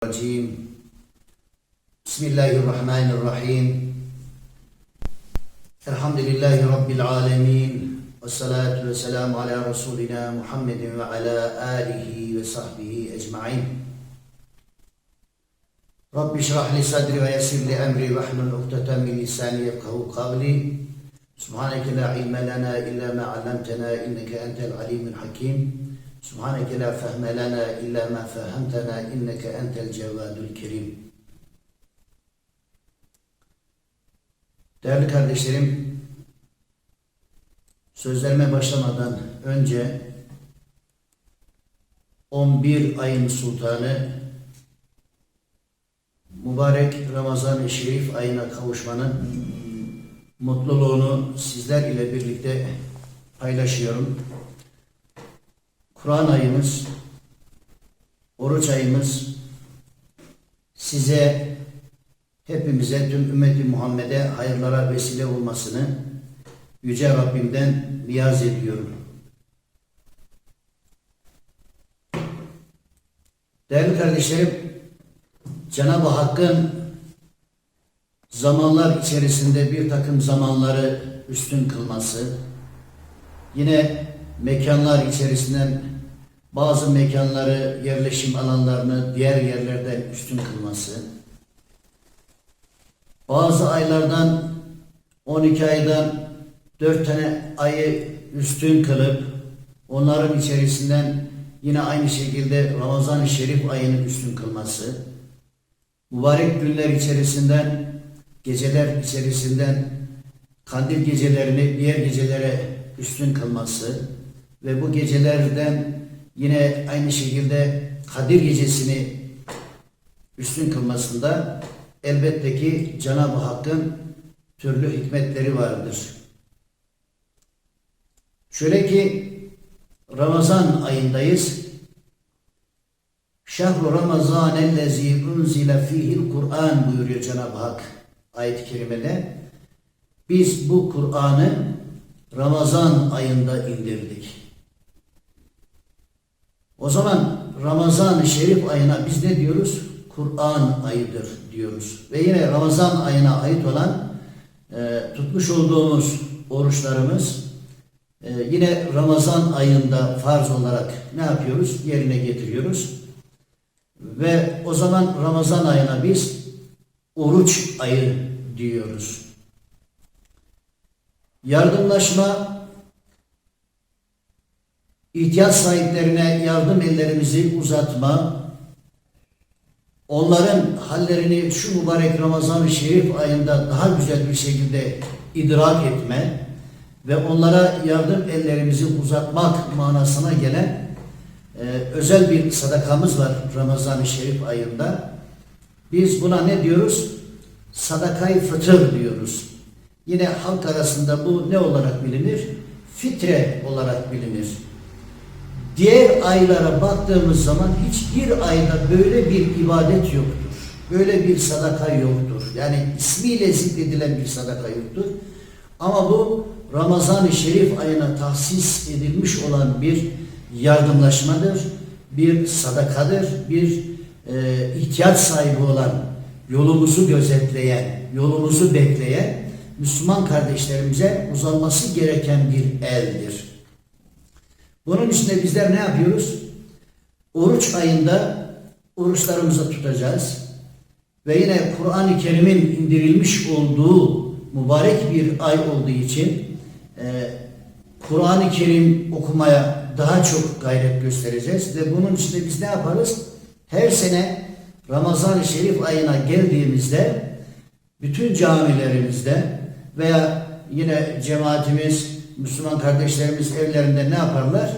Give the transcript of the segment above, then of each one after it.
الرجيم. بسم الله الرحمن الرحيم. الحمد لله رب العالمين والصلاة والسلام على رسولنا محمد وعلى آله وصحبه أجمعين. رب اشرح لي صدري ويسر لي أمري واحلل عقدة من لساني يفقه قولي. سبحانك لا علم لنا إلا ما علمتنا إنك أنت العليم الحكيم. Subhaneke la fehme lena illa ma fehemtena inneke entel cevvadül kerim. Değerli kardeşlerim, sözlerime başlamadan önce 11 ayın sultanı mübarek Ramazan-ı Şerif ayına kavuşmanın mutluluğunu sizler ile birlikte paylaşıyorum. Kur'an ayımız, oruç ayımız size, hepimize, tüm ümmeti Muhammed'e hayırlara vesile olmasını Yüce Rabbimden niyaz ediyorum. Değerli kardeşlerim, Cenab-ı Hakk'ın zamanlar içerisinde bir takım zamanları üstün kılması, yine mekanlar içerisinden bazı mekanları, yerleşim alanlarını diğer yerlerden üstün kılması, bazı aylardan 12 aydan 4 tane ayı üstün kılıp onların içerisinden yine aynı şekilde Ramazan-ı Şerif ayını üstün kılması, mübarek günler içerisinden, geceler içerisinden kandil gecelerini diğer gecelere üstün kılması ve bu gecelerden yine aynı şekilde Kadir gecesini üstün kılmasında elbette ki Cenab-ı Hakk'ın türlü hikmetleri vardır. Şöyle ki Ramazan ayındayız. Şehru Ramazan ellezî unzile fihil Kur'an buyuruyor Cenab-ı Hak ayet-i kerimede. Biz bu Kur'an'ı Ramazan ayında indirdik. O zaman Ramazan-ı Şerif ayına biz ne diyoruz? Kur'an ayıdır diyoruz. Ve yine Ramazan ayına ait olan e, tutmuş olduğumuz oruçlarımız e, yine Ramazan ayında farz olarak ne yapıyoruz? Yerine getiriyoruz. Ve o zaman Ramazan ayına biz oruç ayı diyoruz. Yardımlaşma, ihtiyaç sahiplerine yardım ellerimizi uzatma, onların hallerini şu mübarek Ramazan-ı Şerif ayında daha güzel bir şekilde idrak etme ve onlara yardım ellerimizi uzatmak manasına gelen e, özel bir sadakamız var Ramazan-ı Şerif ayında. Biz buna ne diyoruz? Sadakayı fıtır diyoruz. Yine halk arasında bu ne olarak bilinir? Fitre olarak bilinir. Diğer aylara baktığımız zaman hiçbir ayda böyle bir ibadet yoktur. Böyle bir sadaka yoktur. Yani ismiyle zikredilen bir sadaka yoktur. Ama bu Ramazan-ı Şerif ayına tahsis edilmiş olan bir yardımlaşmadır, bir sadakadır, bir e, ihtiyaç sahibi olan, yolumuzu gözetleyen, yolumuzu bekleyen Müslüman kardeşlerimize uzanması gereken bir eldir. Bunun de bizler ne yapıyoruz? Oruç ayında oruçlarımızı tutacağız. Ve yine Kur'an-ı Kerim'in indirilmiş olduğu mübarek bir ay olduğu için e, Kur'an-ı Kerim okumaya daha çok gayret göstereceğiz. Ve bunun de biz ne yaparız? Her sene Ramazan-ı Şerif ayına geldiğimizde bütün camilerimizde veya yine cemaatimiz, Müslüman kardeşlerimiz evlerinde ne yaparlar?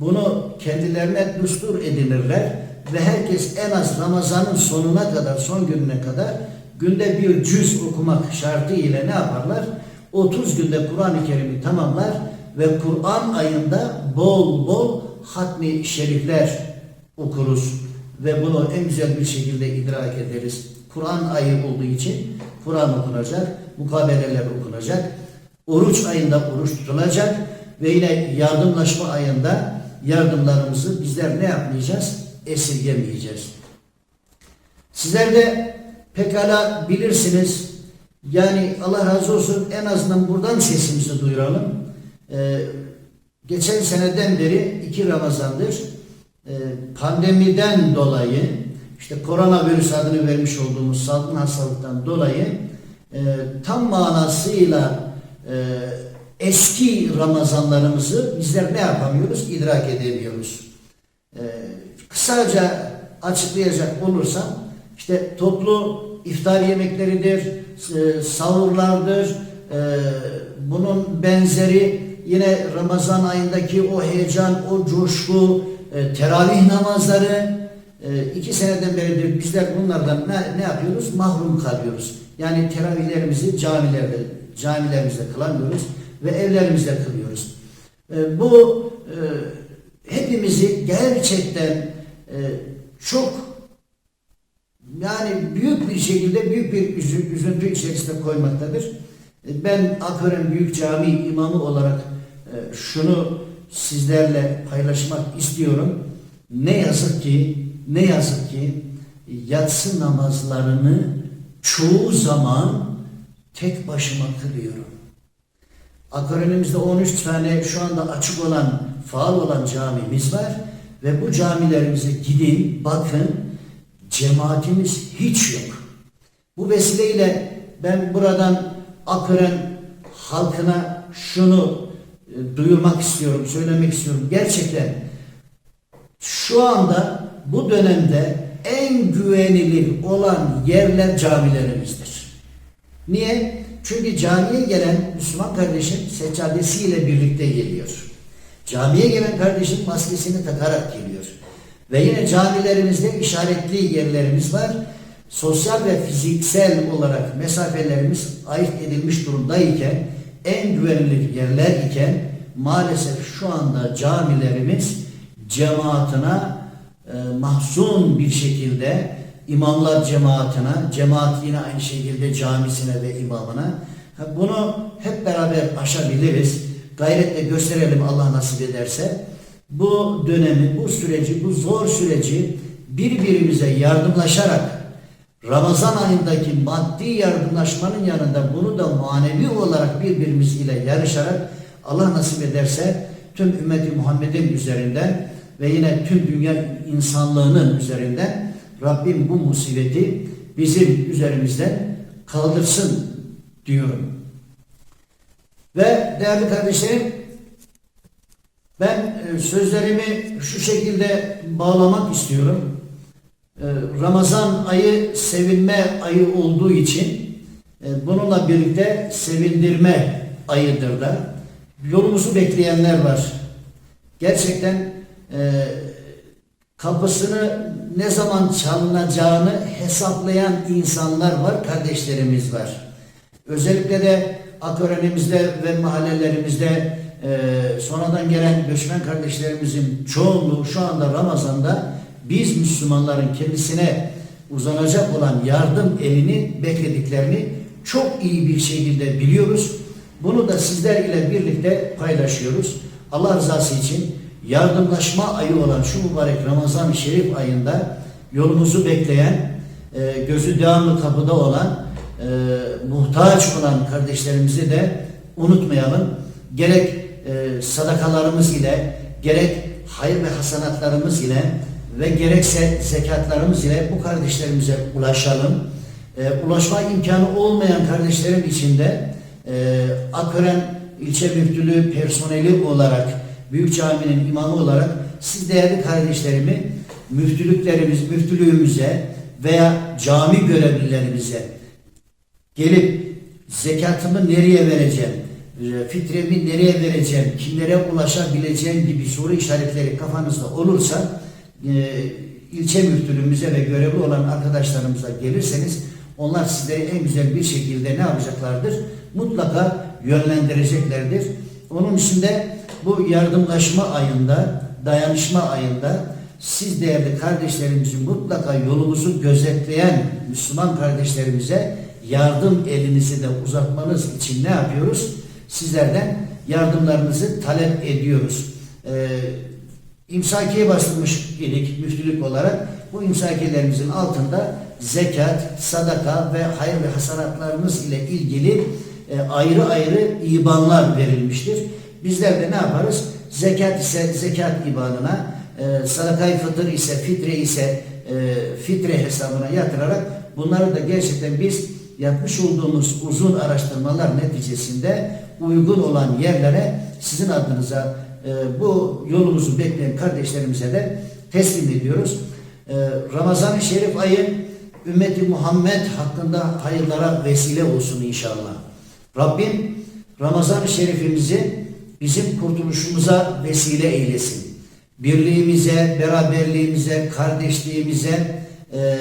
Bunu kendilerine düstur edinirler ve herkes en az Ramazan'ın sonuna kadar, son gününe kadar günde bir cüz okumak şartı ile ne yaparlar? 30 günde Kur'an-ı Kerim'i tamamlar ve Kur'an ayında bol bol hatmi şerifler okuruz ve bunu en güzel bir şekilde idrak ederiz. Kur'an ayı olduğu için Kur'an okunacak, mukabeleler okunacak, oruç ayında oruç tutulacak ve yine yardımlaşma ayında yardımlarımızı bizler ne yapmayacağız? Esirgemeyeceğiz. Sizler de pekala bilirsiniz. Yani Allah razı olsun en azından buradan sesimizi duyuralım. Ee, geçen seneden beri iki Ramazandır e, pandemiden dolayı işte koronavirüs adını vermiş olduğumuz salgın hastalıktan dolayı e, tam manasıyla eski Ramazanlarımızı bizler ne yapamıyoruz? İdrak edemiyoruz. E, kısaca açıklayacak olursam işte toplu iftar yemekleridir, e, sahurlardır, e, bunun benzeri yine Ramazan ayındaki o heyecan, o coşku, e, teravih namazları e, iki seneden beridir bizler bunlardan ne, ne yapıyoruz? Mahrum kalıyoruz. Yani teravihlerimizi camilerde, camilerimizde kılamıyoruz ve evlerimizde kılıyoruz. E, bu e, hepimizi gerçekten e, çok yani büyük bir şekilde büyük bir üzü- üzüntü içerisinde koymaktadır. E, Ben Akören Büyük Camii imamı olarak e, şunu sizlerle paylaşmak istiyorum. Ne yazık ki, ne yazık ki yatsı namazlarını çoğu zaman tek başıma kılıyorum. Akörenimizde 13 tane şu anda açık olan, faal olan camimiz var ve bu camilerimize gidin, bakın cemaatimiz hiç yok. Bu vesileyle ben buradan Akören halkına şunu e, duyurmak istiyorum, söylemek istiyorum. Gerçekten şu anda bu dönemde en güvenilir olan yerler camilerimizdir. Niye? Çünkü camiye gelen Müslüman kardeşim seccadesiyle birlikte geliyor. Camiye gelen kardeşim maskesini takarak geliyor. Ve yine camilerimizde işaretli yerlerimiz var. Sosyal ve fiziksel olarak mesafelerimiz ayırt edilmiş durumdayken, en güvenilir yerler iken maalesef şu anda camilerimiz cemaatına e, mahzun bir şekilde imamlar cemaatine, cemaat yine aynı şekilde camisine ve imamına. Bunu hep beraber aşabiliriz. Gayretle gösterelim Allah nasip ederse. Bu dönemi, bu süreci, bu zor süreci birbirimize yardımlaşarak Ramazan ayındaki maddi yardımlaşmanın yanında bunu da manevi olarak birbirimiz ile yarışarak Allah nasip ederse tüm ümmeti Muhammed'in üzerinden ve yine tüm dünya insanlığının üzerinden Rabbim bu musibeti bizim üzerimizden kaldırsın diyorum. Ve değerli kardeşlerim ben e, sözlerimi şu şekilde bağlamak istiyorum. E, Ramazan ayı sevinme ayı olduğu için e, bununla birlikte sevindirme ayıdır da yolumuzu bekleyenler var. Gerçekten kapısını ne zaman çalınacağını hesaplayan insanlar var, kardeşlerimiz var. Özellikle de Akörenimizde ve mahallelerimizde e, sonradan gelen göçmen kardeşlerimizin çoğunluğu şu anda Ramazan'da biz Müslümanların kendisine uzanacak olan yardım elini beklediklerini çok iyi bir şekilde biliyoruz. Bunu da sizler ile birlikte paylaşıyoruz. Allah rızası için yardımlaşma ayı olan şu mübarek Ramazan-ı Şerif ayında yolumuzu bekleyen, e, gözü devamlı kapıda olan, e, muhtaç olan kardeşlerimizi de unutmayalım. Gerek e, sadakalarımız ile, gerek hayır ve hasanatlarımız ile ve gerekse zekatlarımız ile bu kardeşlerimize ulaşalım. E, ulaşma imkanı olmayan kardeşlerim için de e, Akören ilçe müftülüğü personeli olarak, Büyük Cami'nin imamı olarak siz değerli kardeşlerimi müftülüklerimiz, müftülüğümüze veya cami görevlilerimize gelip zekatımı nereye vereceğim, e, fitremi nereye vereceğim, kimlere ulaşabileceğim gibi soru işaretleri kafanızda olursa e, ilçe müftülüğümüze ve görevli olan arkadaşlarımıza gelirseniz onlar sizleri en güzel bir şekilde ne yapacaklardır? Mutlaka yönlendireceklerdir. Onun için de bu yardımlaşma ayında, dayanışma ayında siz değerli kardeşlerimizin mutlaka yolumuzu gözetleyen Müslüman kardeşlerimize yardım elinizi de uzatmanız için ne yapıyoruz? Sizlerden yardımlarınızı talep ediyoruz. Ee, imsakiye bastırmış idik müftülük olarak. Bu imsakiyelerimizin altında zekat, sadaka ve hayır ve hasanatlarımız ile ilgili e, ayrı ayrı ibanlar verilmiştir. Bizler de ne yaparız? Zekat ise zekat ibanına, e, sadakayı fıtır ise fitre ise e, fitre hesabına yatırarak bunları da gerçekten biz yapmış olduğumuz uzun araştırmalar neticesinde uygun olan yerlere sizin adınıza e, bu yolumuzu bekleyen kardeşlerimize de teslim ediyoruz. E, Ramazan-ı Şerif ayı ümmeti Muhammed hakkında hayırlara vesile olsun inşallah. Rabbim Ramazan-ı Şerifimizi bizim kurtuluşumuza vesile eylesin. Birliğimize, beraberliğimize, kardeşliğimize, e,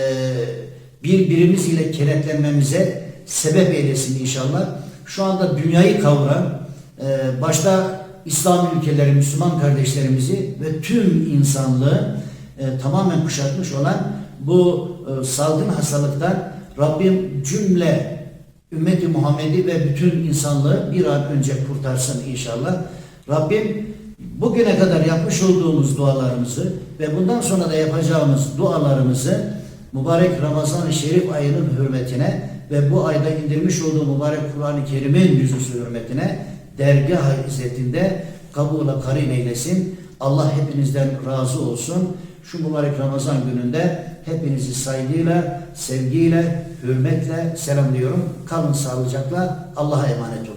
birbirimiz ile kenetlenmemize sebep eylesin inşallah. Şu anda dünyayı kavuran, e, başta İslam ülkeleri, Müslüman kardeşlerimizi ve tüm insanlığı e, tamamen kuşatmış olan bu salgın hastalıktan Rabbim cümle ümmeti Muhammed'i ve bütün insanlığı bir an önce kurtarsın inşallah. Rabbim bugüne kadar yapmış olduğumuz dualarımızı ve bundan sonra da yapacağımız dualarımızı mübarek Ramazan-ı Şerif ayının hürmetine ve bu ayda indirmiş olduğu mübarek Kur'an-ı Kerim'in yüzüsü hürmetine dergah izzetinde kabula karin eylesin. Allah hepinizden razı olsun. Şu mübarek Ramazan gününde hepinizi saygıyla, sevgiyle, hürmetle selamlıyorum. Kalın sağlıcakla. Allah'a emanet olunuz.